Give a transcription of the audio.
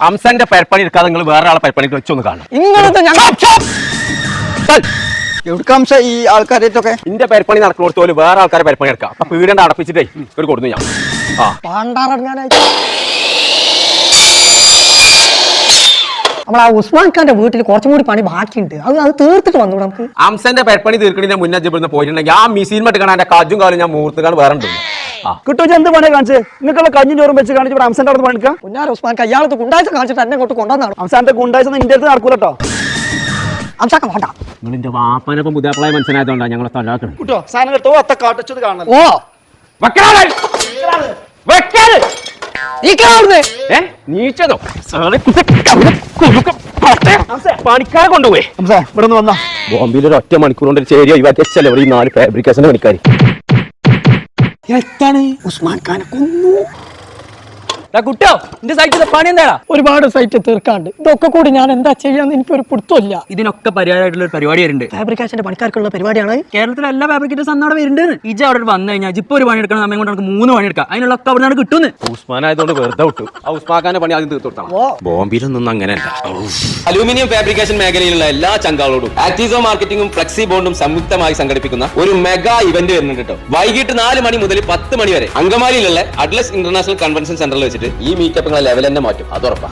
അംസന്റെ പരപ്പണി എടുക്കാതെ നിങ്ങൾ വേറെ ആളെ പെരപ്പണിക്ക് വെച്ചൊന്ന് കാണും ഇങ്ങനത്തെ ഞങ്ങൾ എവിടുക്കാംശ ഈ ആൾക്കാരേറ്റൊക്കെ? ഇന്റെ പെരപ്പണി നടക്കുന്നിടത്ത് പോലും വേറെ ആൾക്കാരെ പരപ്പണി എടുക്കാം അപ്പൊ വീടേണ്ട അടപ്പിച്ചിട്ടേ ഒരു കൊടുന്നു ഞാൻ. ആ. പാണ്ടാറങ്ങാനായിട്ട്. നമ്മളാ ഉസ്മാൻ ഖാന്റെ വീട്ടിൽ കുറച്ചും കൂടി പണി ബാക്കിയുണ്ട്. അത് അത് തീർത്തിട്ട് വന്നു നമുക്ക്? അംസന്റെ പെരപ്പണി തീർക്കണിന്റെ മുന്നേ ഇവിടുന്ന് പോയിട്ടുണ്ടെങ്കിൽ ആ മിസീൻ കാണാൻ എന്റെ കാജും കാലും ഞാൻ മുഹൂർത്തുകാണ് വേറെ ഉണ്ട്? ആ കിട്ടോ എന്ത് പണിയാ കാണിച്ച്? നിങ്ങൾക്കുള്ള കഞ്ഞി ചോറും വെച്ച് കാണിച്ച് ഇവിടെ അംസന്റെ അവിടെ പണിക്കാം കുഞ്ഞാർ ഉസ്മാൻ കയ്യാളത്ത് കുണ്ടാഴ്ച കാണിച്ചിട്ട് എന്നെ കൊണ്ട് കൊണ്ടുവന്നാണ്. അംസാന്റെ ഗുണ്ടായ്സ നിന്റെ അടുത്ത് നടക്കൂല കേട്ടോ അംസാക്ക വേണ്ട. നിങ്ങൾ എന്റെ വാപ്പനപ്പം പുതിയപ്പളായ മനസ്സിലായതുകൊണ്ടാണ് ഞങ്ങളെ കിട്ടോ സാധനം കേട്ടോ ഒത്ത കാട്ടച്ചത് കാണണം ഓ. വെക്കാതെ. വെക്കാതെ നീക്കാവുന്നേ ഏ നീച്ചതോ? സാറേ, കുലുക്ക, പട്ടേ. പണിക്കാരെ കൊണ്ടുപോയി. അംസേ ഇവിടെ നിന്ന് വന്നാ. ബോംബെയിൽ ഒരു ഒറ്റ മണിക്കൂർ കൊണ്ട് ഒഴിവാക്കിയല്ലേ ഈ നാല് ഫാബ്രിക്കേഷൻ പണിക്കാർ എത്താണ്? ഉസ്മാൻ ഖാനെ കൊന്നു. കുട്ടോ നിന്റെ സൈറ്റിലെ പണി എന്താടാ? ഒരുപാട് സൈറ്റ് തീർക്കാണ്ട്. ഇതൊക്കെ കൂടി ഞാൻ എന്താ ചെയ്യാന്ന് എനിക്കൊരു പിടുത്തമില്ല. ഇതിനൊക്കെ പരിഹാരമായിട്ടുള്ള ഒരു പരിപാടി വരുന്നുണ്ട്. ഫാബ്രിക്കേഷന്റെ പണിക്കാർക്കുള്ള പരിപാടിയാണ്. കേരളത്തിലെ എല്ലാ ഫാബ്രിക്കേറ്റേഴ്സ് അന്നവിടെ വരുന്നുണ്ട്. ഇജ അവിടെ വന്നു കഴിഞ്ഞാൽ ഇപ്പൊ ഒരു പണി എടുക്കണം സമയം കൊണ്ട് നമുക്ക് മൂന്ന് പണി എടുക്കാം അതിനുള്ള ഒക്കെ അവിടെ കിട്ടുന്നു. ഉസ്മാൻ ആയതുകൊണ്ട് വെറുതെ വിട്ടു. ആ ഉസ്മാഖാന്റെ പണി ആദ്യം തീർത്തു കൊടുക്കണം ബോംബെയിലൊന്നും അങ്ങനെയല്ല. അലൂമിനിയം ഫാബ്രിക്കേഷൻ മേഖലയിലുള്ള എല്ലാ ചങ്കാളോടും ആക്ടീസോ മാർക്കറ്റിംഗും ഫ്ലെക്സി ബോണ്ടും സംയുക്തമായി സംഘടിപ്പിക്കുന്ന ഒരു മെഗാ ഇവന്റ് വരുന്നുണ്ട് കേട്ടോ. വൈകിട്ട് നാല് മണി മുതൽ പത്ത് മണി വരെ അങ്കമാലിയിലുള്ള അഡ്ലസ് ഇന്റർനാഷണൽ കൺവെൻഷൻ സെന്ററിൽ വെച്ചിട്ട് ഈ മീറ്റപ്പ് ലെവൽ തന്നെ മാറ്റും. അത് ഉറപ്പാ.